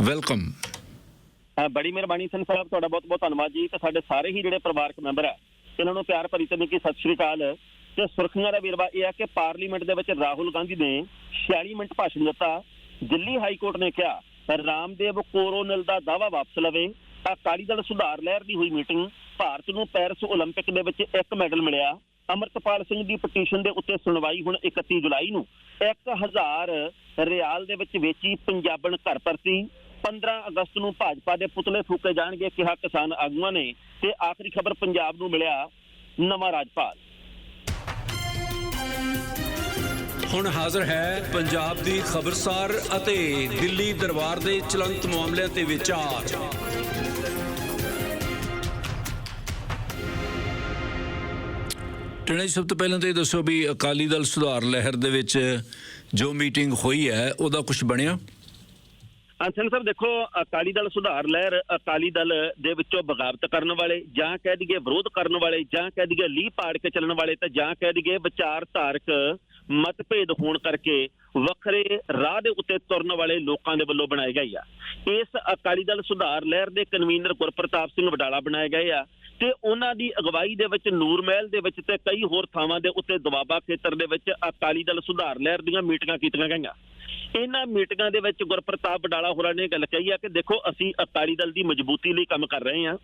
Welcome ਅ, ਬੜੀ ਮਿਹਰਬਾਨੀ ਸਿੰਘ ਸਾਹਿਬ ਤੁਹਾਡਾ ਬਹੁਤ ਬਹੁਤ ਧੰਨਵਾਦ ਜੀ ਤੇ ਸਾਡੇ ਸਾਰੇ ਹੀ ਜਿਹੜੇ ਪਰਿਵਾਰਕ ਮੈਂਬਰ ਹੈ ਇਹਨਾਂ ਨੂੰ ਪਿਆਰ ਭਰੀ ਤੇ ਨਿੱਘੀ ਸਤਿ ਸ਼੍ਰੀ ਅਕਾਲ ਤੇ ਸੁਰਖੀਆਂ ਦਾ ਵੇਰਵਾ ਇਹ ਹੈ ਕਿ ਪਾਰਲੀਮੈਂਟ ਦੇ ਵਿੱਚ ਰਾਹੁਲ ਗਾਂਧੀ ਨੇ 46 ਮਿੰਟ ਭਾਸ਼ਣ ਦਿੱਤਾ ਦਿੱਲੀ ਹਾਈ ਕੋਰਟ ਨੇ ਕਿਹਾ ਰਾਮਦੇਵ ਕੋਰੋਨਲ ਦਾ ਦਾਵਾ ਵਾਪਸ ਲਵੇ ਅਕਾਲੀ ਦਲ ਸੁਧਾਰ ਲਹਿਰ ਦੀ ਹੋਈ ਮੀਟਿੰਗ ਭਾਰਤ ਨੂੰ ਪੈਰਿਸ 올림픽 ਦੇ ਵਿੱਚ ਇੱਕ ਮੈਡਲ ਮਿਲਿਆ ਅਮਰਤਪਾਲ ਸਿੰਘ ਦੀ ਪਟੀਸ਼ਨ ਦੇ ਉੱਤੇ ਸੁਣਵਾਈ ਹੁਣ 31 ਜੁਲਾਈ ਨੂੰ। 1000 ਰਿਆਲ ਦੇ ਵਿੱਚ ਵੇਚੀ ਪੰਜਾਬਣ ਘਰ ਪਰਤੀ। 15 ਅਗਸਤ ਨੂੰ ਭਾਜਪਾ ਦੇ ਪੁਤਲੇ ਫੂਕੇ ਜਾਣਗੇ ਕਿਹਾ ਕਿਸਾਨ ਆਗੂਆਂ ਨੇ ਤੇ ਆਖਰੀ ਖਬਰ ਪੰਜਾਬ ਨੂੰ ਮਿਲਿਆ ਨਵਾਂ ਰਾਜਪਾਲ। ਹੁਣ ਹਾਜ਼ਰ ਹੈ ਪੰਜਾਬ ਦੀ ਖਬਰਸਾਰ ਅਤੇ ਦਿੱਲੀ ਦਰਬਾਰ ਦੇ ਚਲੰਤ ਮਾਮਲਿਆਂ ਤੇ ਵਿਚਾਰ। ਟਣਾ ਜੀ, ਸਭ ਤੋਂ ਪਹਿਲਾਂ ਤਾਂ ਇਹ ਦੱਸੋ ਵੀ ਅਕਾਲੀ ਦਲ ਸੁਧਾਰ ਲਹਿਰ ਦੇ ਵਿੱਚ ਜੋ ਮੀਟਿੰਗ ਹੋਈ ਹੈ, ਉਹਦਾ ਕੁਝ ਬਣਿਆ? ਅੰਸਨ ਸਾਹਿਬ ਦੇਖੋ, ਅਕਾਲੀ ਦਲ ਸੁਧਾਰ ਲਹਿਰ ਅਕਾਲੀ ਦਲ ਦੇ ਵਿੱਚੋਂ ਬਗਾਵਤ ਕਰਨ ਵਾਲੇ, ਜਾਂ ਕਹਿ ਦਈਏ ਵਿਰੋਧ ਕਰਨ ਵਾਲੇ, ਜਾਂ ਕਹਿ ਦਈਏ ਲੀਹ ਪਾੜ ਕੇ ਚੱਲਣ ਵਾਲੇ, ਤੇ ਜਾਂ ਕਹਿ ਦਈਏ ਵਿਚਾਰਧਾਰਕ ਮਤਭੇਦ ਹੋਣ ਕਰਕੇ ਵੱਖਰੇ ਰਾਹ ਦੇ ਉੱਤੇ ਤੁਰਨ ਵਾਲੇ ਲੋਕਾਂ ਦੇ ਵੱਲੋਂ ਬਣਾਏ ਗਏ ਆ। ਇਸ ਅਕਾਲੀ ਦਲ ਸੁਧਾਰ ਲਹਿਰ ਦੇ ਕਨਵੀਨਰ ਗੁਰਪ੍ਰਤਾਪ ਸਿੰਘ ਵਡਾਲਾ ਬਣਾਏ ਗਏ ਆ। ਤੇ ਉਹਨਾਂ ਦੀ ਅਗਵਾਈ ਦੇ ਵਿੱਚ ਨੂਰ ਮਹਿਲ ਦੇ ਵਿੱਚ ਤੇ ਕਈ ਹੋਰ ਥਾਵਾਂ ਦੇ ਉੱਤੇ ਦਵਾਬਾ ਖੇਤਰ ਦੇ ਵਿੱਚ ਅਕਾਲੀ ਦਲ ਸੁਧਾਰ ਲਹਿਰ ਦੀਆਂ ਮੀਟਿੰਗਾਂ ਕੀਤੀਆਂ ਗਈਆਂ। ਇਹਨਾਂ ਮੀਟਿੰਗਾਂ ਦੇ ਵਿੱਚ ਗੁਰਪ੍ਰਤਾਪ ਬਡਾਲਾ ਹੋਰਾਂ ਨੇ ਗੱਲ ਕਹੀ ਆ ਕਿ ਦੇਖੋ, ਅਸੀਂ ਅਕਾਲੀ ਦਲ ਦੀ ਮਜ਼ਬੂਤੀ ਲਈ ਕੰਮ ਕਰ ਰਹੇ ਹਾਂ।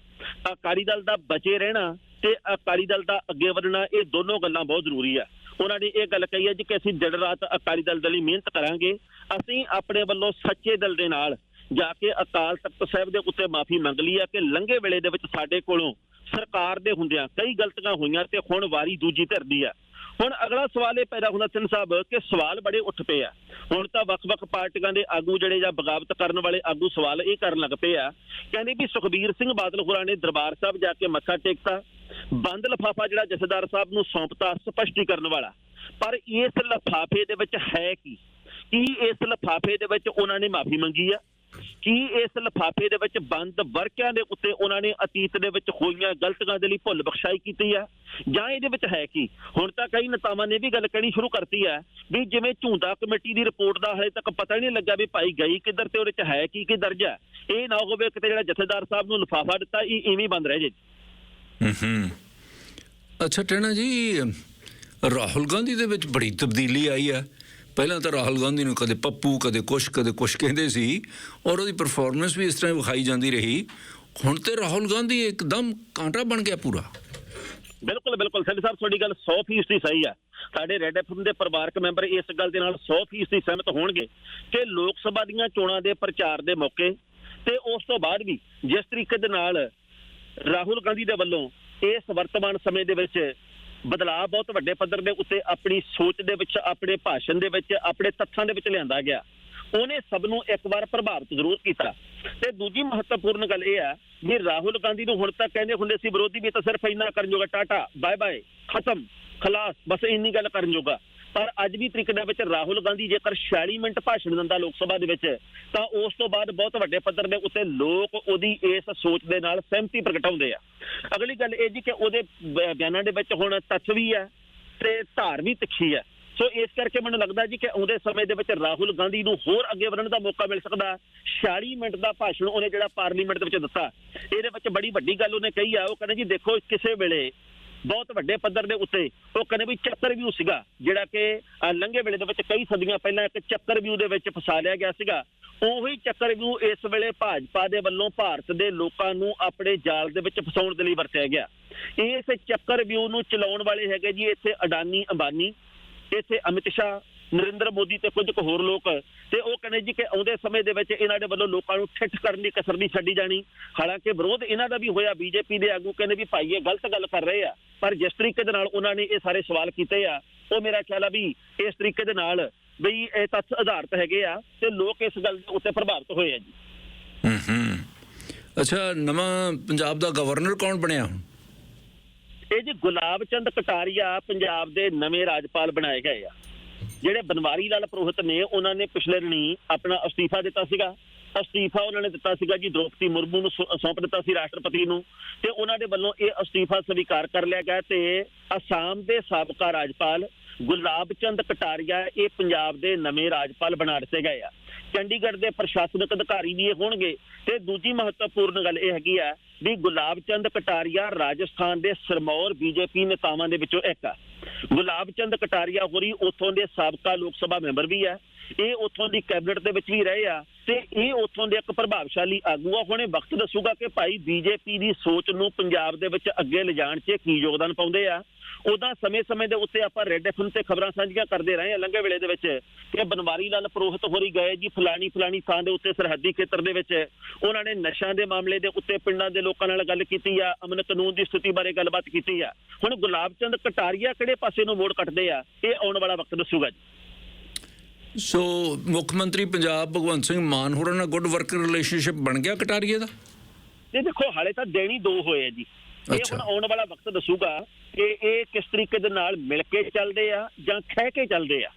ਅਕਾਲੀ ਦਲ ਦਾ ਬਚੇ ਰਹਿਣਾ ਤੇ ਅਕਾਲੀ ਦਲ ਦਾ ਅੱਗੇ ਵਧਣਾ, ਇਹ ਦੋਨੋਂ ਗੱਲਾਂ ਬਹੁਤ ਜ਼ਰੂਰੀ ਆ। ਉਹਨਾਂ ਨੇ ਇਹ ਗੱਲ ਕਹੀ ਹੈ ਜੀ ਕਿ ਅਸੀਂ ਦਿਨ ਰਾਤ ਅਕਾਲੀ ਦਲ ਦੇ ਲਈ ਮਿਹਨਤ ਕਰਾਂਗੇ। ਅਸੀਂ ਆਪਣੇ ਵੱਲੋਂ ਸੱਚੇ ਦਿਲ ਦੇ ਨਾਲ ਜਾ ਕੇ ਅਕਾਲ ਤਖਤ ਸਾਹਿਬ ਦੇ ਉੱਤੇ ਮਾਫੀ ਮੰਗ ਲਈ ਆ ਕਿ ਲੰਘੇ ਵੇਲੇ ਦੇ ਵਿੱਚ ਸਾਡੇ ਕੋਲੋਂ ਸਰਕਾਰ ਦੇ ਹੁੰਦਿਆਂ ਕਈ ਗਲਤੀਆਂ ਹੋਈਆਂ ਤੇ ਹੁਣ ਵਾਰੀ ਦੂਜੀ ਧਿਰ ਦੀ ਆ। ਹੁਣ ਅਗਲਾ ਸਵਾਲ ਇਹ ਪੈਦਾ ਹੁੰਦਾ ਸਿੰਘ ਸਾਹਿਬ ਕਿ ਸਵਾਲ ਬੜੇ ਉੱਠ ਪਏ ਆ। ਹੁਣ ਤਾਂ ਵੱਖ-ਵੱਖ ਪਾਰਟੀਆਂ ਦੇ ਆਗੂ ਜਿਹੜੇ ਜਾਂ ਬਗਾਵਤ ਕਰਨ ਵਾਲੇ ਆਗੂ ਸਵਾਲ ਇਹ ਕਰਨ ਲੱਗ ਪਏ ਆ। ਕਹਿੰਦੇ ਵੀ ਸੁਖਬੀਰ ਸਿੰਘ ਬਾਦਲ ਹੋਰਾਂ ਨੇ ਦਰਬਾਰ ਸਾਹਿਬ ਜਾ ਕੇ ਮੱਥਾ ਟੇਕਤਾ। ਬੰਦ ਲਫਾਫਾ ਜਿਹੜਾ ਜਥੇਦਾਰ ਸਾਹਿਬ ਨੂੰ ਸੌਂਪਤਾ ਸਪਸ਼ਟੀਕਰਨ ਵਾਲਾ। ਪਰ ਇਸ ਲਫਾਫੇ ਦੇ ਵਿੱਚ ਹੈ ਕੀ? ਕੀ ਇਸ ਲਫਾਫੇ ਦੇ ਵਿੱਚ ਉਹਨਾਂ ਨੇ ਮਾਫੀ ਮੰਗੀ ਆ? ਕੀ ਇਸ ਲਫਾਫੇ ਦੇ ਵਿੱਚ ਬੰਦ ਵਰਕਿਆਂ ਦੇ ਉੱਤੇ ਉਹਨਾਂ ਨੇ ਅਤੀਤ ਦੇ ਵਿੱਚ ਹੋਈਆਂ ਗਲਤੀਆਂ ਦੇ ਲਈ ਭੁੱਲ ਬਖਸ਼ਾਈ ਕੀਤੀ ਆ ਜਾਂ ਇਹਦੇ ਵਿੱਚ ਹੈ ਕੀ? ਹੁਣ ਤਾਂ ਕਈ ਨੇਤਾਵਾਂ ਨੇ ਵੀ ਗੱਲ ਕਹਿਣੀ ਸ਼ੁਰੂ ਕਰਤੀ ਹੈ ਵੀ ਜਿਵੇਂ ਝੁੰਦਾ ਕਮੇਟੀ ਦੀ ਰਿਪੋਰਟ ਦਾ ਹਲੇ ਤੱਕ ਪਤਾ ਹੀ ਨਹੀਂ ਲੱਗਾ ਵੀ ਭਾਈ ਗਈ ਕਿੱਧਰ ਤੇ ਉਹਦੇ ਚ ਹੈ ਕੀ ਕੀ ਦਰਜ ਹੈ। ਇਹ ਨਾ ਹੋਵੇ ਕਿਤੇ ਜਿਹੜਾ ਜਥੇਦਾਰ ਸਾਹਿਬ ਨੂੰ ਲਿਫਾਫਾ ਦਿੱਤਾ, ਇਹ ਇਵੇਂ ਬੰਦ ਰਹਿ ਜੇ। ਹੂੰ ਅੱਛਾ, ਟਣਾ ਜੀ, ਰਾਹੁਲ ਗਾਂਧੀ ਦੇ ਵਿੱਚ ਬੜੀ ਤਬਦੀਲੀ ਆਈ ਹੈ। ਪਹਿਲਾਂ ਤਾਂ ਰਾਹੁਲ ਗਾਂਧੀ ਨੂੰ ਕਦੇ ਪੱਪੂ, ਕਦੇ ਕੁਛ ਕਦੇ ਕੁਛ ਕਹਿੰਦੇ ਸੀ ਔਰ ਉਹਦੀ ਪਰਫਾਰਮੈਂਸ ਵੀ ਇਸ ਤਰ੍ਹਾਂ ਵਿਖਾਈ ਜਾਂਦੀ ਰਹੀ। ਹੁਣ ਤੇ ਰਾਹੁਲ ਗਾਂਧੀ ਇੱਕਦਮ ਕਾਂਟਾ ਬਣ ਗਿਆ ਪੂਰਾ। ਬਿਲਕੁਲ ਬਿਲਕੁਲ। ਸੈਡੀ ਸਾਹਿਬ, ਤੁਹਾਡੀ ਗੱਲ 100% ਹੀ ਸਹੀ ਹੈ ਸਾਡੇ ਰੈਡ ਐਫਐਮ ਦੇ ਪਰਿਵਾਰਕ ਮੈਂਬਰ ਇਸ ਗੱਲ ਦੇ ਨਾਲ 100% ਸਹਿਮਤ ਹੋਣਗੇ ਕਿ ਲੋਕ ਸਭਾ ਦੀਆਂ ਚੋਣਾਂ ਦੇ ਪ੍ਰਚਾਰ ਦੇ ਮੌਕੇ ਤੇ ਉਸ ਤੋਂ ਬਾਅਦ ਵੀ ਜਿਸ ਤਰੀਕੇ ਦੇ ਨਾਲ ਰਾਹੁਲ ਗਾਂਧੀ ਦੇ ਵੱਲੋਂ ਇਸ ਵਰਤਮਾਨ ਸਮੇਂ ਦੇ ਵਿੱਚ ਬਦਲਾਅ ਬਹੁਤ ਵੱਡੇ ਪੱਧਰ ਦੇ ਉੱਤੇ ਆਪਣੀ ਸੋਚ ਦੇ ਵਿੱਚ, ਆਪਣੇ ਭਾਸ਼ਣ ਦੇ ਵਿੱਚ, ਆਪਣੇ ਤੱਥਾਂ ਦੇ ਵਿੱਚ ਲਿਆਂਦਾ ਗਿਆ। ਉਹਨੇ ਸਭ ਨੂੰ ਇੱਕ ਵਾਰ ਪ੍ਰਭਾਵਿਤ ਜ਼ਰੂਰ ਕੀਤਾ। ਤੇ ਦੂਜੀ ਮਹੱਤਵਪੂਰਨ ਗੱਲ ਇਹ ਹੈ ਵੀ ਰਾਹੁਲ ਗਾਂਧੀ ਨੂੰ ਹੁਣ ਤੱਕ ਕਹਿੰਦੇ ਹੁੰਦੇ ਸੀ, ਵਿਰੋਧੀ ਵੀ ਤਾਂ ਸਿਰਫ ਇੰਨਾ ਕਰਨ ਜੋਗਾ, ਟਾਟਾ ਬਾਏ ਬਾਏ ਖਤਮ, ਖਲਾਸ, ਬਸ ਇੰਨੀ ਗੱਲ ਕਰਨ ਜੋਗਾ। ਪਰ ਅੱਜ ਵੀ ਤਰੀਕੇ ਦੇ ਵਿੱਚ ਰਾਹੁਲ ਗਾਂਧੀ ਜੇਕਰ 46 ਮਿੰਟ ਭਾਸ਼ਣ ਦਿੰਦਾ ਲੋਕ ਸਭਾ ਦੇ ਵਿੱਚ, ਤਾਂ ਉਸ ਤੋਂ ਬਾਅਦ ਬਹੁਤ ਵੱਡੇ ਪੱਧਰ ਦੇ ਉੱਤੇ ਲੋਕ ਉਹਦੀ ਇਸ ਸੋਚ ਦੇ ਨਾਲ ਸਹਿਮਤੀ ਪ੍ਰਗਟਾਉਂਦੇ ਆ। ਅਗਲੀ ਗੱਲ ਇਹ ਜੀ ਕਿ ਉਹਦੇ ਬਿਆਨਾਂ ਦੇ ਵਿੱਚ ਹੁਣ ਤੱਥ ਵੀ ਹੈ ਤੇ ਧਾਰ ਵੀ ਤਿੱਖੀ ਹੈ। ਸੋ ਇਸ ਕਰਕੇ ਮੈਨੂੰ ਲੱਗਦਾ ਜੀ ਕਿ ਆਉਂਦੇ ਸਮੇਂ ਦੇ ਵਿੱਚ ਰਾਹੁਲ ਗਾਂਧੀ ਨੂੰ ਹੋਰ ਅੱਗੇ ਵਧਣ ਦਾ ਮੌਕਾ ਮਿਲ ਸਕਦਾ। 46 ਮਿੰਟ ਦਾ ਭਾਸ਼ਣ ਉਹਨੇ ਜਿਹੜਾ ਪਾਰਲੀਮੈਂਟ ਦੇ ਵਿੱਚ ਦਿੱਤਾ, ਇਹਦੇ ਵਿੱਚ ਬੜੀ ਵੱਡੀ ਗੱਲ ਉਹਨੇ ਕਹੀ ਆ, ਉਹ ਕਹਿੰਦੇ ਜੀ ਦੇਖੋ ਕਿਸੇ ਵੇਲੇ ਬਹੁਤ ਵੱਡੇ ਪੱਧਰ ਦੇ ਉੱਤੇ, ਉਹ ਕਹਿੰਦੇ ਵੀ ਚੱਕਰ ਵਿਊ ਸੀਗਾ, ਜਿਹੜਾ ਕਿ ਲੰਘੇ ਵੇਲੇ ਦੇ ਵਿੱਚ ਕਈ ਸਦੀਆਂ ਪਹਿਲਾਂ ਇੱਕ ਚੱਕਰ ਵਿਊ ਦੇ ਵਿੱਚ ਫਸਾ ਲਿਆ ਗਿਆ ਸੀਗਾ। ਉਹੀ ਚੱਕਰ ਵਿਊ ਇਸ ਵੇਲੇ ਭਾਜਪਾ ਦੇ ਵੱਲੋਂ ਭਾਰਤ ਦੇ ਲੋਕਾਂ ਨੂੰ ਆਪਣੇ ਜਾਲ ਦੇ ਵਿੱਚ ਫਸਾਉਣ ਦੇ ਲਈ ਵਰਤਿਆ ਗਿਆ। ਇਸ ਚੱਕਰ ਵਿਊ ਨੂੰ ਚਲਾਉਣ ਵਾਲੇ ਹੈਗੇ ਜੀ ਇੱਥੇ ਅਡਾਨੀ ਅੰਬਾਨੀ, ਇੱਥੇ ਅਮਿਤ ਸ਼ਾਹ ਨਰਿੰਦਰ ਮੋਦੀ ਤੇ ਕੁਝ ਕੁ ਹੋਰ ਲੋਕ ਤੇ ਉਹ ਕਹਿੰਦੇ ਜੀ ਕਿ ਆਉਂਦੇ ਸਮੇਂ ਦੇ ਵਿੱਚ ਇਹਨਾਂ ਦੇ ਵੱਲੋਂ ਲੋਕਾਂ ਨੂੰ ਠਿੱਠ ਕਰਨ ਦੀ ਕਸਰ ਨਹੀਂ ਛੱਡੀ ਜਾਣੀ। ਹਾਲਾਂਕਿ ਵਿਰੋਧ ਇਹਨਾਂ ਦਾ ਵੀ ਹੋਇਆ ਬੀਜੇਪੀ ਦੇ ਆਗੂ ਕਹਿੰਦੇ ਵੀ ਭਾਈ ਇਹ ਗਲਤ ਗੱਲ ਕਰ ਰਹੇ ਆ ਪਰ ਜਿਸ ਤਰੀਕੇ ਦੇ ਨਾਲ ਉਹਨਾਂ ਨੇ ਇਹ ਸਾਰੇ ਸਵਾਲ ਕੀਤੇ ਆ ਉਹ ਮੇਰਾ ਖਿਆਲ ਆ ਵੀ ਇਸ ਤਰੀਕੇ ਦੇ ਨਾਲ ਵੀ ਇਹ ਤੱਥ ਆਧਾਰਿਤ ਹੈਗੇ ਆ ਤੇ ਲੋਕ ਇਸ ਗੱਲ ਦੇ ਉੱਤੇ ਪ੍ਰਭਾਵਿਤ ਹੋਏ ਆ ਜੀ। ਹੂੰ ਹੂੰ ਅੱਛਾ ਨਵਾਂ ਪੰਜਾਬ ਦਾ ਗਵਰਨਰ ਕੌਣ ਬਣਿਆ? ਹੁਣ ਇਹ ਜੀ ਗੁਲਾਬ ਚੰਦ ਕਟਾਰੀਆ ਪੰਜਾਬ ਦੇ ਨਵੇਂ ਰਾਜਪਾਲ ਬਣਾਏ ਗਏ ਆ। ਜਿਹੜੇ ਬਨਵਾਰੀ ਲਾਲ ਪ੍ਰੋਹਿਤ ਨੇ, ਉਹਨਾਂ ਨੇ ਪਿਛਲੇ ਦਿਨੀ ਆਪਣਾ ਅਸਤੀਫਾ ਦਿੱਤਾ ਸੀਗਾ। ਅਸਤੀਫਾ ਉਹਨਾਂ ਨੇ ਦਿੱਤਾ ਸੀਗਾ ਜੀ, ਦ੍ਰੋਪਦੀ ਮੁਰਮੂ ਨੂੰ ਸੌ- ਸੌਂਪ ਦਿੱਤਾ ਸੀ ਰਾਸ਼ਟਰਪਤੀ ਨੂੰ। ਤੇ ਉਹਨਾਂ ਦੇ ਵੱਲੋਂ ਇਹ ਅਸਤੀਫਾ ਸਵੀਕਾਰ ਕਰ ਲਿਆ ਗਿਆ ਤੇ ਅਸਾਮ ਦੇ ਸਾਬਕਾ ਰਾਜਪਾਲ ਗੁਲਾਬ ਚੰਦ ਕਟਾਰੀਆ, ਇਹ ਪੰਜਾਬ ਦੇ ਨਵੇਂ ਰਾਜਪਾਲ ਬਣਾ ਦਿੱਤੇ ਗਏ ਆ। ਚੰਡੀਗੜ੍ਹ ਦੇ ਪ੍ਰਸ਼ਾਸਨਿਕ ਅਧਿਕਾਰੀ ਵੀ ਇਹ ਹੋਣਗੇ। ਤੇ ਦੂਜੀ ਮਹੱਤਵਪੂਰਨ ਗੱਲ ਇਹ ਹੈਗੀ ਆ ਵੀ ਗੁਲਾਬ ਚੰਦ ਕਟਾਰੀਆ ਰਾਜਸਥਾਨ ਦੇ ਸਰਮੌਰ ਬੀਜੇਪੀ ਨੇਤਾਵਾਂ ਦੇ ਵਿੱਚੋਂ ਇੱਕ ਆ। ਗੁਲਾਬ ਚੰਦ ਕਟਾਰੀਆ ਹੋਰੀ ਉੱਥੋਂ ਦੇ ਸਾਬਕਾ ਲੋਕ ਸਭਾ ਮੈਂਬਰ ਵੀ ਆ ਇਹ ਉੱਥੋਂ ਦੀ ਕੈਬਨਿਟ ਦੇ ਵਿੱਚ ਵੀ ਰਹੇ ਆ ਤੇ ਇਹ ਉੱਥੋਂ ਦੇ ਇੱਕ ਪ੍ਰਭਾਵਸ਼ਾਲੀ ਆਗੂ ਆ ਹੁਣੇ ਵਕਤ ਦੱਸੂਗਾ ਕਿ ਭਾਈ ਬੀਜੇਪੀ ਦੀ ਸੋਚ ਨੂੰ ਪੰਜਾਬ ਦੇ ਵਿੱਚ ਅੱਗੇ ਲਿਜਾਣ 'ਚ ਕੀ ਯੋਗਦਾਨ ਪਾਉਂਦੇ ਆ। ਉਦਾਂ ਸਮੇਂ-ਸਮੇਂ ਦੇ ਉੱਤੇ ਆਪਾਂ ਰੈੱਡ ਐਫਐਮ ਤੇ ਖਬਰਾਂ ਸਾਂਝੀਆਂ ਕਰਦੇ ਰਹੇ ਆ ਲੰਘੇ ਵੇਲੇ ਦੇ ਵਿੱਚ ਕਿ ਬਨਵਾਰੀ ਲਾਲ ਪ੍ਰੋਹਿਤ ਹੋਰੀ ਗਏ ਜੀ ਫਲਾਣੀ ਫਲਾਣੀ ਥਾਂ ਦੇ ਉੱਤੇ ਸਰਹੱਦੀ ਖੇਤਰ ਦੇ ਵਿੱਚ। ਉਹਨਾਂ ਨੇ ਨਸ਼ਿਆਂ ਦੇ ਮਾਮਲੇ ਦੇ ਉੱਤੇ ਪਿੰਡਾਂ ਦੇ ਲੋਕਾਂ ਨਾਲ ਗੱਲ ਕੀਤੀ ਆ ਅਮਨ ਕਾਨੂੰਨ ਦੀ ਸਥਿਤੀ ਬਾਰੇ ਗੱਲਬਾਤ ਕੀਤੀ ਆ। ਹੁਣ ਗੁਲਾਬ ਚੰਦ ਕਟਾਰੀਆ ਕਿਹੜੇ ਪਾਸੇ ਨੂੰ ਮੋੜ ਕੱਟਦੇ ਆ? ਇਹ ਆਉਣ ਵਾਲਾ ਵਕਤ ਦੱਸੂਗਾ ਜੀ। ਸੋ ਮੁੱਖ ਮੰਤਰੀ ਪੰਜਾਬ ਭਗਵੰਤ ਸਿੰਘ ਮਾਨ ਹੋਰਾਂ ਨਾਲ ਗੁੱਡ ਵਰਕਿੰਗ ਰਿਲੇਸ਼ਨਸ਼ਿਪ ਬਣ ਗਿਆ ਕਟਾਰੀਏ ਦਾ? ਇਹ ਦੇਖੋ ਹਾਲੇ ਤਾਂ ਦੇਣੀ ਦੋ ਹੋਏ ਆ ਜੀ। ਇਹ। ਹੁਣ ਆਉਣ ਵਾਲਾ ਵਕਤ ਦੱਸੂਗਾ ਕਿ ਇਹ ਕਿਸ ਤਰੀਕੇ ਦੇ ਨਾਲ ਮਿਲ ਕੇ ਚੱਲਦੇ ਆ ਜਾਂ ਖਹਿ ਕੇ ਚੱਲਦੇ ਆ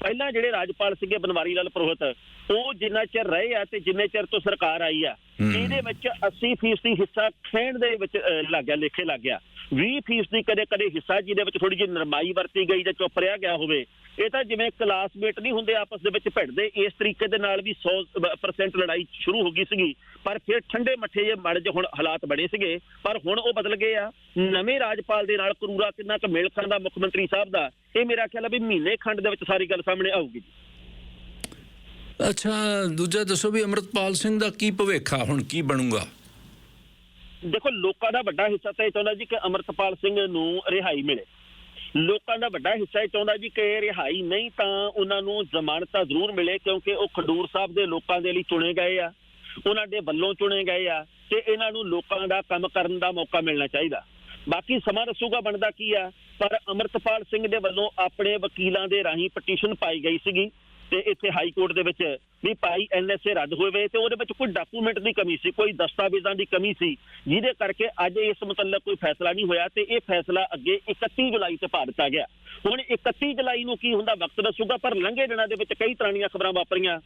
ਪਹਿਲਾਂ ਜਿਹੜੇ ਰਾਜਪਾਲ ਸੀਗੇ ਬਨਵਾਰੀ ਲਾਲ ਪ੍ਰੋਹਿਤ ਉਹ ਜਿੰਨਾ ਚਿਰ ਰਹੇ ਆ ਤੇ ਜਿੰਨੇ ਚਿਰ ਤੋਂ ਸਰਕਾਰ ਆਈ ਆ। ਇਹਦੇ ਵਿੱਚ 80% ਦੀ ਹਿੱਸਾ ਖਹਿਣ ਦੇ ਵਿੱਚ ਲੱਗ ਗਿਆ ਲੇਖੇ ਲੱਗ ਗਿਆ 20% ਦੀ ਕਦੇ ਕਦੇ ਹਿੱਸਾ ਜਿਹਦੇ ਵਿੱਚ ਥੋੜੀ ਜਿਹੀ ਨਰਮਾਈ ਵਰਤੀ ਗਈ ਜਾਂ ਚੁੱਪ ਰਿਹਾ ਗਿਆ ਹੋਵੇ, ਇਹ ਤਾਂ ਜਿਵੇਂ ਕਲਾਸਮੇਟ ਨਹੀਂ ਹੁੰਦੇ ਆਪਸ ਦੇ ਵਿੱਚ ਭਿੜਦੇ, ਇਸ ਤਰੀਕੇ ਦੇ ਨਾਲ ਵੀ 100% ਲੜਾਈ ਸ਼ੁਰੂ ਹੋ ਗਈ ਸੀਗੀ, ਪਰ ਫਿਰ ਠੰਡੇ ਮੱਠੇ ਜੇ ਮੜ ਜੇ ਹੁਣ ਹਾਲਾਤ ਬਣੇ ਸੀਗੇ, ਪਰ ਹੁਣ ਉਹ ਬਦਲ ਗਏ ਆ। ਨਵੇਂ ਰਾਜਪਾਲ ਦੇ ਨਾਲ ਕਰੂਰਾ ਕਿੰਨਾ ਕੁ ਮੇਲ ਖਾਂਦਾ ਮੁੱਖ ਮੰਤਰੀ ਸਾਹਿਬ ਦਾ, ਇਹ ਮੇਰਾ ਖਿਆਲ ਆ ਵੀ ਮਹੀਨੇ ਖੰਡ ਦੇ ਵਿੱਚ ਸਾਰੀ ਗੱਲ ਸਾਹਮਣੇ ਆਊਗੀ ਜੀ। ਅੱਛਾ, ਦੂਜਾ ਦੱਸੋ ਵੀ ਅਮਰਤਪਾਲ ਸਿੰਘ ਦਾ ਕੀ ਭਵਿੱਖ ਆ, ਹੁਣ ਕੀ ਬਣੂਗਾ? ਦੇਖੋ, ਲੋਕਾਂ ਦਾ ਵੱਡਾ ਹਿੱਸਾ ਤਾਂ ਇਹ ਚਾਹੁੰਦਾ ਜੀ ਕਿ ਅਮਰਤਪਾਲ ਸਿੰਘ ਨੂੰ ਰਿਹਾਈ ਮਿਲੇ। ਲੋਕਾਂ ਦਾ ਵੱਡਾ ਹਿੱਸਾ ਇਹ ਚਾਹੁੰਦਾ ਜੀ ਕਿ ਰਿਹਾਈ ਨਹੀਂ ਤਾਂ ਉਹਨਾਂ ਨੂੰ ਜ਼ਮਾਨਤਾਂ ਜ਼ਰੂਰ ਮਿਲੇ ਕਿਉਂਕਿ ਉਹ ਖਡੂਰ ਸਾਹਿਬ ਦੇ ਲੋਕਾਂ ਦੇ ਲਈ ਚੁਣੇ ਗਏ ਆ। ਉਹਨਾਂ ਦੇ ਵੱਲੋਂ ਚੁਣੇ ਗਏ ਆ ਤੇ ਇਹਨਾਂ ਨੂੰ ਲੋਕਾਂ ਦਾ ਕੰਮ ਕਰਨ ਦਾ ਮੌਕਾ ਮਿਲਣਾ ਚਾਹੀਦਾ। ਬਾਕੀ ਸਮਾਂ ਦੱਸੂਗਾ ਬਣਦਾ ਕੀ ਆ, ਪਰ ਅਮਰਤਪਾਲ ਸਿੰਘ ਦੇ ਵੱਲੋਂ ਆਪਣੇ ਵਕੀਲਾਂ ਦੇ ਰਾਹੀਂ ਪਟੀਸ਼ਨ ਪਾਈ ਗਈ ਸੀਗੀ। ਤੇ ਇੱਥੇ ਹਾਈ ਕੋਰਟ ਦੇ ਵਿੱਚ ਵੀ ਭਾਈ ਐਨਐਸਏ ਰੱਦ ਹੋਵੇ ਤੇ ਉਹਦੇ ਵਿੱਚ ਕੋਈ ਡਾਕੂਮੈਂਟ ਦੀ ਕਮੀ ਸੀ, ਕੋਈ ਦਸਤਾਵੇਜ਼ਾਂ ਦੀ ਕਮੀ ਸੀ, ਜਿਹਦੇ ਕਰਕੇ ਅੱਜ ਇਸ ਮੁਤਲਕ ਕੋਈ ਫੈਸਲਾ ਨਹੀਂ ਹੋਇਆ ਤੇ ਇਹ ਫੈਸਲਾ ਅੱਗੇ 31 ਜੁਲਾਈ ਤੇ ਪਾ ਦਿੱਤਾ ਗਿਆ। ਹੁਣ 31 ਜੁਲਾਈ ਨੂੰ ਕੀ ਹੁੰਦਾ ਵਕਤ ਦੱਸੂਗਾ, ਪਰ ਲੰਘੇ ਦਿਨਾਂ ਦੇ ਵਿੱਚ ਕਈ ਤਰ੍ਹਾਂ ਦੀਆਂ ਖਬਰਾਂ ਵਾਪਰੀਆਂ।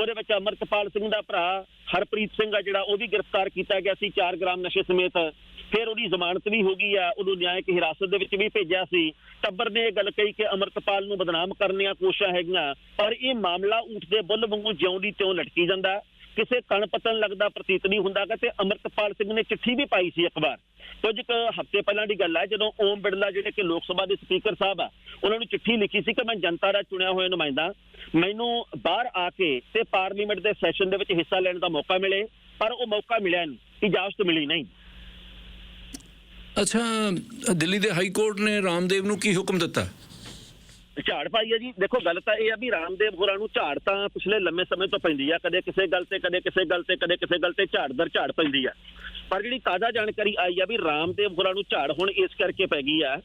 ਉਹਦੇ ਵਿੱਚ ਅਮਰਤਪਾਲ ਸਿੰਘ ਦਾ ਭਰਾ ਹਰਪ੍ਰੀਤ ਸਿੰਘ ਆ ਜਿਹੜਾ, ਉਹ ਵੀ ਗ੍ਰਿਫਤਾਰ ਕੀਤਾ ਗਿਆ ਸੀ 4 ਗ੍ਰਾਮ ਨਸ਼ੇ ਸਮੇਤ। ਫਿਰ ਉਹਦੀ ਜ਼ਮਾਨਤ ਵੀ ਹੋ ਗਈ ਆ, ਉਹਨੂੰ ਨਿਆਇਕ ਹਿਰਾਸਤ ਦੇ ਵਿੱਚ ਵੀ ਭੇਜਿਆ ਸੀ। ਟੱਬਰ ਨੇ ਇਹ ਗੱਲ ਕਹੀ ਕਿ ਅਮਰਤਪਾਲ ਨੂੰ ਬਦਨਾਮ ਕਰਨ ਦੀਆਂ ਕੋਸ਼ਿਸ਼ਾਂ ਹੈਗੀਆਂ, ਪਰ ਇਹ ਮਾਮਲਾ ਊਠ ਦੇ ਬੁੱਲ ਵਾਂਗੂ ਜਿਉਂਦੀ ਤਿਉਂ ਲਟਕੀ ਜਾਂਦਾ। ਕਿਸੇ ਕਣ ਪਤਨ ਲੱਗਦਾ ਪ੍ਰਤੀਤ ਨਹੀਂ ਹੁੰਦਾ ਤੇ ਅਮਰਤਪਾਲ ਸਿੰਘ ਨੇ ਚਿੱਠੀ ਵੀ ਪਾਈ ਸੀ ਇੱਕ ਵਾਰ। ਕੁਝ ਕੁ ਹਫ਼ਤੇ ਪਹਿਲਾਂ ਦੀ ਗੱਲ ਹੈ ਜਦੋਂ ਓਮ ਬਿਰਲਾ ਜਿਹੜੇ ਕਿ ਲੋਕ ਸਭਾ ਦੇ ਸਪੀਕਰ ਸਾਹਿਬ ਆ, ਉਹਨਾਂ ਨੂੰ ਚਿੱਠੀ ਲਿਖੀ ਸੀ ਕਿ ਮੈਂ ਜਨਤਾ ਦਾ ਚੁਣਿਆ ਹੋਇਆ ਨੁਮਾਇੰਦਾ। ਮੈਨੂੰ ਬਾਹਰ ਆ ਕੇ ਤੇ ਪਾਰਲੀਮੈਂਟ ਦੇ ਸੈਸ਼ਨ ਦੇ ਵਿੱਚ ਹਿੱਸਾ ਲੈਣ ਦਾ ਮੌਕਾ ਮਿਲੇ, ਪਰ ਉਹ ਮੌਕਾ ਮਿਲਿਆ ਨਹੀਂ, ਇਜਾਜ਼ਤ ਮਿਲੀ ਨਹੀਂ। ਅੱਛਾ ਦਿੱਲੀ ਦੇ ਹਾਈ ਕੋਰਟ ਨੇ ਰਾਮਦੇਵ ਨੂੰ ਕੀ ਹੁਕਮ ਦਿੱਤਾ? ਝਾੜ ਪਾਈ ਹੈ ਜੀ। ਦੇਖੋ ਗੱਲ ਤਾਂ ਇਹ ਆ ਵੀ ਰਾਮਦੇਵ ਹੋਰਾਂ ਨੂੰ ਝਾੜ ਤਾਂ ਪਿਛਲੇ ਲੰਮੇ ਸਮੇਂ ਤੋਂ ਪੈਂਦੀ ਆ। ਕਦੇ ਕਿਸੇ ਗੱਲ ਤੇ ਕਦੇ ਕਿਸੇ ਗੱਲ ਤੇ ਕਦੇ ਕਿਸੇ ਗੱਲ ਤੇ ਝਾੜ ਦਰ ਝਾੜ ਪੈਂਦੀ ਆ। ਪਰ ਜਿਹੜੀ ਤਾਜ਼ਾ ਜਾਣਕਾਰੀ ਆਈ ਆ ਵੀ ਰਾਮਦੇਵ ਹੋਰਾਂ ਨੂੰ ਝਾੜ ਹੁਣ ਇਸ ਕਰਕੇ ਪੈ ਗਈ ਆ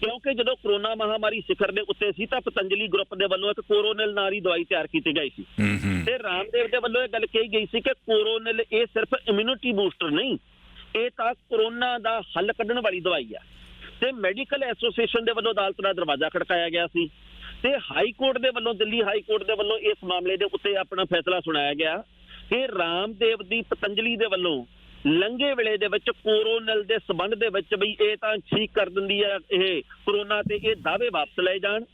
ਕਿਉਂਕਿ ਜਦੋਂ ਕਰੋਨਾ ਮਹਾਮਾਰੀ ਸਿਖਰ ਦੇ ਉੱਤੇ ਸੀ ਤਾਂ ਪਤੰਜਲੀ ਗਰੁੱਪ ਦੇ ਵੱਲੋਂ ਇੱਕ ਕੋਰੋਨਲ ਨਾਂ ਦੀ ਦਵਾਈ ਤਿਆਰ ਕੀਤੀ ਗਈ ਸੀ। ਤੇ ਰਾਮਦੇਵ ਦੇ ਵੱਲੋਂ ਇਹ ਗੱਲ ਕਹੀ ਗਈ ਸੀ ਕਿ ਕੋਰੋਨਲ ਇਹ ਸਿਰਫ ਇਮਿਊਨਿਟੀ ਬੂਸਟਰ ਨਹੀਂ ਇਹ ਤਾਂ ਕਰੋਨਾ ਦਾ ਹੱਲ ਕੱਢਣ ਵਾਲੀ ਦਵਾਈ ਆ। ਤੇ ਮੈਡੀਕਲ ਐਸੋਸੀਏਸ਼ਨ ਦੇ ਵੱਲੋਂ ਅਦਾਲਤ ਦਾ ਦਰਵਾਜ਼ਾ ਖੜਕਾਇਆ ਗਿਆ ਸੀ। ਤੇ ਹਾਈ ਕੋਰਟ ਦੇ ਵੱਲੋਂ, ਦਿੱਲੀ ਹਾਈ ਕੋਰਟ ਦੇ ਵੱਲੋਂ ਇਸ ਮਾਮਲੇ ਦੇ ਉੱਤੇ ਆਪਣਾ ਫੈਸਲਾ ਸੁਣਾਇਆ ਗਿਆ ਕਿ ਰਾਮਦੇਵ ਦੀ ਪਤੰਜਲੀ ਦੇ ਵੱਲੋਂ ਲੰਘੇ ਵੇਲੇ ਦੇ ਵਿੱਚ ਕੋਰੋਨਲ ਦੇ ਸਬੰਧ ਦੇ ਵਿੱਚ ਵੀ ਇਹ ਤਾਂ ਠੀਕ ਕਰ ਦਿੰਦੀ ਹੈ ਇਹ ਕਰੋਨਾ ਤੇ ਇਹ ਦਾਅਵੇ ਵਾਪਸ ਲਏ ਜਾਣ।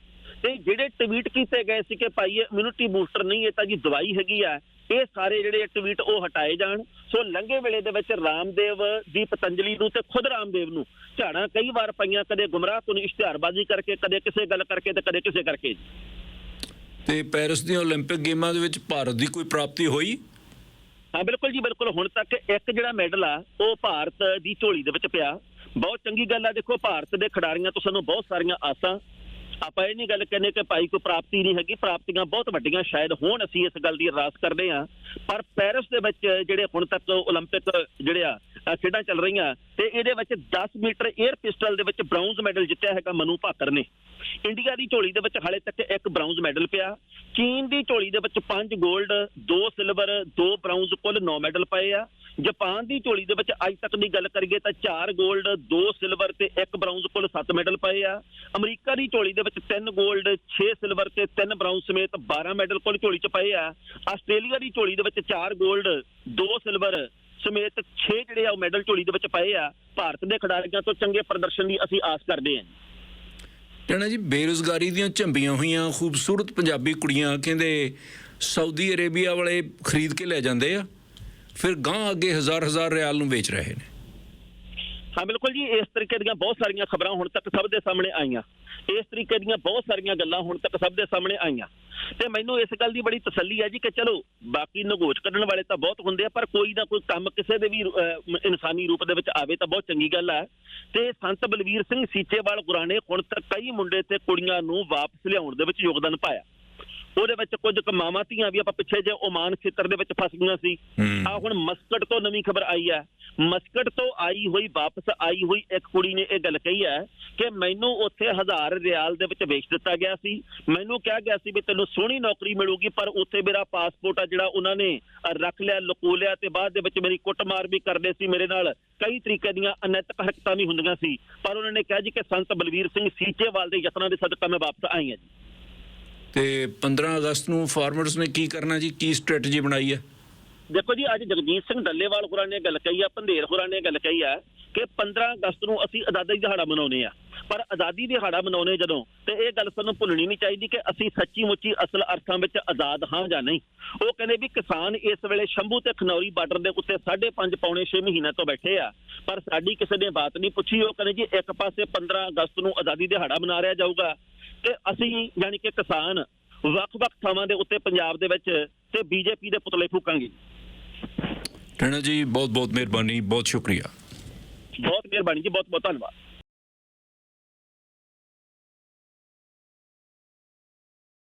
ਤੇ ਜਿਹੜੇ ਟਵੀਟ ਕੀਤੇ ਗਏ ਸੀ ਕਿ ਭਾਈ ਇਹ ਇਮਿਊਨਿਟੀ ਬੂਸਟਰ ਨਹੀਂ, ਇਹ ਤਾਂ ਜੀ ਦਵਾਈ ਹੈਗੀ ਆ। ਇਹ ਸਾਰੇ ਜਿਹੜੇ ਟਵੀਟ ਉਹ ਹਟਾਏ ਜਾਣ ਸੋ ਲੰਘੇ ਵੇਲੇ ਦੇ ਵਿੱਚ ਰਾਮਦੇਵ ਦੀ ਪਤੰਜਲੀ ਨੂੰ ਤੇ ਖੁਦ ਰਾਮਦੇਵ ਨੂੰ ਝਾੜਾਂ ਕਈ ਵਾਰ ਪਈਆਂ ਕਦੇ ਗੁੰਮਰਾਹ ਕੁਨ ਇਸ਼ਤਿਹਾਰਬਾਜ਼ੀ ਕਰਕੇ ਕਦੇ ਕਿਸੇ ਗੱਲ ਕਰਕੇ ਤੇ ਕਦੇ ਕਿਸੇ ਕਰਕੇ ਤੇ ਪੈਰਿਸ ਦੀਆਂ 올림픽 ਗੇਮਾਂ ਦੇ ਵਿੱਚ ਭਾਰਤ ਦੀ ਕੋਈ ਪ੍ਰਾਪਤੀ ਹੋਈ ਹਾਂ ਬਿਲਕੁਲ ਜੀ ਬਿਲਕੁਲ ਹੁਣ ਤੱਕ ਇੱਕ ਜਿਹੜਾ ਮੈਡਲ ਆ ਉਹ ਭਾਰਤ ਦੀ ਝੋਲੀ ਦੇ ਵਿੱਚ ਪਿਆ ਬਹੁਤ ਚੰਗੀ ਗੱਲ ਆ ਦੇਖੋ ਭਾਰਤ ਦੇ ਖਿਡਾਰੀਆਂ ਤੋਂ ਸਾਨੂੰ ਬਹੁਤ ਸਾਰੀਆਂ ਆਸਾਂ ਆਪਾਂ ਇਹ ਨਹੀਂ ਗੱਲ ਕਹਿੰਦੇ ਕਿ ਭਾਈ ਕੋਈ ਪ੍ਰਾਪਤੀ ਨਹੀਂ ਹੈਗੀ, ਪ੍ਰਾਪਤੀਆਂ ਬਹੁਤ ਵੱਡੀਆਂ ਸ਼ਾਇਦ ਹੋਣ, ਅਸੀਂ ਇਸ ਗੱਲ ਦੀ ਅਰਦਾਸ ਕਰਦੇ ਹਾਂ। ਪਰ ਪੈਰਿਸ ਦੇ ਵਿੱਚ ਜਿਹੜੇ ਹੁਣ ਤੱਕ 올림픽 ਜਿਹੜੇ ਆ ਖੇਡਾਂ ਚੱਲ ਰਹੀਆਂ, ਤੇ ਇਹਦੇ ਵਿੱਚ 10 ਮੀਟਰ 에ਅਰ ਪਿਸਟਲ ਦੇ ਵਿੱਚ ਬ੍ਰੌਂਜ਼ ਮੈਡਲ ਜਿੱਤਿਆ ਹੈਗਾ ਮਨੂ ਭਾਕਰ ਨੇ। ਇੰਡੀਆ ਦੀ ਝੋਲੀ ਦੇ ਵਿੱਚ ਹਾਲੇ ਤੱਕ ਇੱਕ ਬ੍ਰੌਂਜ਼ ਮੈਡਲ ਪਿਆ। ਚੀਨ ਦੀ ਝੋਲੀ ਦੇ ਵਿੱਚ 5 골ਡ 2 ਸਿਲਵਰ 2 ਬ੍ਰੌਂਜ਼ ਕੁੱਲ 9 ਮੈਡਲ ਪਏ ਆ। ਜਾਪਾਨ ਦੀ ਝੋਲੀ ਦੇ ਵਿੱਚ ਅੱਜ ਤੱਕ ਦੀ ਗੱਲ ਕਰੀਏ ਤਾਂ ਚਾਰ 골ਡ ਦੋ ਸਿਲਵਰ ਤੇ ਇੱਕ ਬ੍ਰਾਊਨਜ਼ ਕੋਲ ਸੱਤ ਮੈਡਲ ਪਏ ਆ। ਅਮਰੀਕਾ ਦੀ ਝੋਲੀ ਦੇ ਵਿੱਚ ਤਿੰਨ 골ਡ ਛੇ ਸਿਲਵਰ ਤੇ ਤਿੰਨ ਬ੍ਰਾਊਨਜ਼ ਸਮੇਤ 12 ਮੈਡਲ ਕੋਲ ਝੋਲੀ 'ਚ ਪਏ ਆ। ਆਸਟ੍ਰੇਲੀਆ ਦੀ ਝੋਲੀ ਦੇ ਵਿੱਚ ਚਾਰ 골ਡ ਦੋ ਸਿਲਵਰ ਸਮੇਤ ਛੇ ਜਿਹੜੇ ਆ ਉਹ ਮੈਡਲ ਝੋਲੀ ਦੇ ਵਿੱਚ ਪਏ ਆ। ਭਾਰਤ ਦੇ ਖਿਡਾਰੀਆਂ ਤੋਂ ਚੰਗੇ ਪ੍ਰਦਰਸ਼ਨ ਦੀ ਅਸੀਂ ਆਸ ਕਰਦੇ ਹਾਂ। ਟਣਾ ਜੀ, ਬੇਰੋਜ਼ਗਾਰੀ ਦੀਆਂ ਝੰਬੀਆਂ ਹੋਈਆਂ, ਖੂਬਸੂਰਤ ਪੰਜਾਬੀ ਕੁੜੀਆਂ ਕਹਿੰਦੇ ਸਾਊਦੀ ਅਰੇਬੀਆ ਵਾਲੇ ਖਰੀਦ ਕੇ ਲੈ ਜਾਂਦੇ ਆ। ਫਿਰ ਗਾਂ ਅੱਗੇ ਹਜ਼ਾਰ ਹਜ਼ਾਰ ਰਿਆਲ ਨੂੰ ਵੇਚ ਰਹੇ ਨੇ। ਹਾਂ, ਬਿਲਕੁਲ ਜੀ, ਇਸ ਤਰੀਕੇ ਦੀਆਂ ਬਹੁਤ ਸਾਰੀਆਂ ਖਬਰਾਂ ਹੁਣ ਤੱਕ ਸਭ ਦੇ ਸਾਹਮਣੇ ਆਈਆਂ। ਇਸ ਤਰੀਕੇ ਦੀਆਂ ਬਹੁਤ ਸਾਰੀਆਂ ਗੱਲਾਂ ਹੁਣ ਤੱਕ ਸਭ ਦੇ ਸਾਹਮਣੇ ਆਈਆਂ। ਤੇ ਮੈਨੂੰ ਇਸ ਗੱਲ ਦੀ ਬੜੀ ਤਸੱਲੀ ਹੈ ਜੀ ਕਿ ਚਲੋ, ਬਾਕੀ ਨਗੋਚ ਕੱਢਣ ਵਾਲੇ ਤਾਂ ਬਹੁਤ ਹੁੰਦੇ ਆ, ਪਰ ਕੋਈ ਨਾ ਕੋਈ ਕੰਮ ਕਿਸੇ ਦੇ ਵੀ ਇਨਸਾਨੀ ਰੂਪ ਦੇ ਵਿੱਚ ਆਵੇ ਤਾਂ ਬਹੁਤ ਚੰਗੀ ਗੱਲ ਹੈ ਤੇ ਸੰਤ ਬਲਵੀਰ ਸਿੰਘ ਸੀਚੇਵਾਲ ਗੁਰਾਣੇ ਹੁਣ ਤੱਕ ਕਈ ਮੁੰਡੇ ਤੇ ਕੁੜੀਆਂ ਨੂੰ ਵਾਪਸ ਲਿਆਉਣ ਦੇ ਵਿੱਚ ਯੋਗਦਾਨ ਪਾਇਆ। ਉਹਦੇ ਵਿੱਚ ਕੁਝ ਕਮਾਵਾਂ ਧੀਆਂ ਵੀ ਆਪਾਂ ਪਿੱਛੇ ਜੇ ਓਮਾਨ ਖੇਤਰ ਦੇ ਵਿੱਚ ਫਸ ਗਈਆਂ ਸੀ। ਆ ਹੁਣ ਮਸਕਟ ਤੋਂ ਨਵੀਂ ਖਬਰ ਆਈ ਹੈ। ਮਸਕਟ ਤੋਂ ਆਈ ਹੋਈ ਵਾਪਸ ਆਈ ਹੋਈ ਇੱਕ ਕੁੜੀ ਨੇ ਇਹ ਗੱਲ ਕਹੀ ਹੈ ਕਿ ਮੈਨੂੰ ਉੱਥੇ ਹਜ਼ਾਰ ਰਿਆਲ ਦੇ ਵਿੱਚ ਵੇਚ ਦਿੱਤਾ ਗਿਆ ਸੀ। ਮੈਨੂੰ ਕਿਹਾ ਗਿਆ ਸੀ ਵੀ ਤੈਨੂੰ ਸੋਹਣੀ ਨੌਕਰੀ ਮਿਲੂਗੀ ਪਰ ਉੱਥੇ ਮੇਰਾ ਪਾਸਪੋਰਟ ਆ ਜਿਹੜਾ ਉਹਨਾਂ ਨੇ ਰੱਖ ਲਿਆ ਲੁਕੋ ਲਿਆ ਤੇ ਬਾਅਦ ਦੇ ਵਿੱਚ ਮੇਰੀ ਕੁੱਟਮਾਰ ਵੀ ਕਰਦੇ ਸੀ ਮੇਰੇ ਨਾਲ। ਕਈ ਤਰੀਕੇ ਦੀਆਂ ਅਨੈਤਿਕ ਹਰਕਤਾਂ ਵੀ ਹੁੰਦੀਆਂ ਸੀ। ਪਰ ਉਹਨਾਂ ਨੇ ਕਿਹਾ ਜੀ ਕਿ ਸੰਤ ਬਲਵੀਰ ਸਿੰਘ ਸੀਚੇਵਾਲ ਦੇ ਯਤਨਾਂ ਦੇ ਸਦਕਾ ਮੈਂ ਵਾਪਸ ਆਈ ਹਾਂ ਜੀ। ਤੇ 15 ਅਗਸਤ ਨੂੰ ਫਾਰਮਰਸ ਨੇ ਕੀ ਕਰਨਾ ਜੀ? ਕੀ ਸਟ੍ਰੈਟਜੀ ਬਣਾਈ ਹੈ? ਦੇਖੋ ਜੀ, ਅੱਜ ਜਗਜੀਤ ਸਿੰਘ ਡੱਲੇਵਾਲ ਹੋਰਾਂ ਨੇ ਗੱਲ ਕਹੀ ਆ ਪੰਧੇਰ ਹੋਰਾਂ ਨੇ ਗੱਲ ਕਹੀ ਆ ਕਿ 15 ਅਗਸਤ ਨੂੰ ਅਸੀਂ ਆਜ਼ਾਦੀ ਦਿਹਾੜਾ ਮਨਾਉਨੇ ਆ। ਪਰ ਆਜ਼ਾਦੀ ਦਿਹਾੜਾ ਮਨਾਉਨੇ ਜਦੋਂ, ਤੇ ਇਹ ਗੱਲ ਸਾਨੂੰ ਭੁੱਲਣੀ ਨਹੀਂ ਚਾਹੀਦੀ ਕਿ ਅਸੀਂ ਸੱਚੀ ਮੁੱਚੀ ਅਸਲ ਅਰਥਾਂ ਵਿੱਚ ਆਜ਼ਾਦ ਹਾਂ ਜਾਂ ਨਹੀਂ। ਉਹ ਕਹਿੰਦੇ ਵੀ ਕਿਸਾਨ ਇਸ ਵੇਲੇ ਸ਼ੰਭੂ ਤੇ ਖਨੌਰੀ ਬਾਰਡਰ ਦੇ ਉੱਤੇ 5.5 ਪੌਣੇ 6 ਮਹੀਨਿਆਂ ਤੋਂ ਬੈਠੇ ਆ, ਪਰ ਸਾਡੀ ਕਿਸੇ ਨੇ ਬਾਤ ਨਹੀਂ ਪੁੱਛੀ। ਉਹ ਕਹਿੰਦੇ ਜੀ, ਇੱਕ ਪਾਸੇ 15 ਅਗਸਤ ਨੂੰ ਆਜ਼ਾਦੀ ਦਿਹਾੜਾ ਮਨਾ ਰਿਹਾ ਜਾਊਗਾ ਤੇ ਅਸੀਂ ਯਾਨੀ ਕਿ ਕਿਸਾਨ ਵੱਖ-ਵੱਖ ਥਾਵਾਂ ਦੇ ਉੱਤੇ ਪੰਜਾਬ ਦੇ ਵਿੱਚ ਤੇ ਬੀਜੇਪੀ ਦੇ ਪੁਤਲੇ ਫੂਕਾਂਗੇ। ਟਣਾ ਜੀ ਬਹੁਤ ਬਹੁਤ ਮਿਹਰਬਾਨੀ ਬਹੁਤ ਸ਼ੁਕਰੀਆ। ਬਹੁਤ ਮਿਹਰਬਾਨੀ ਜੀ ਬਹੁਤ ਬਹੁਤ ਧੰਨਵਾਦ।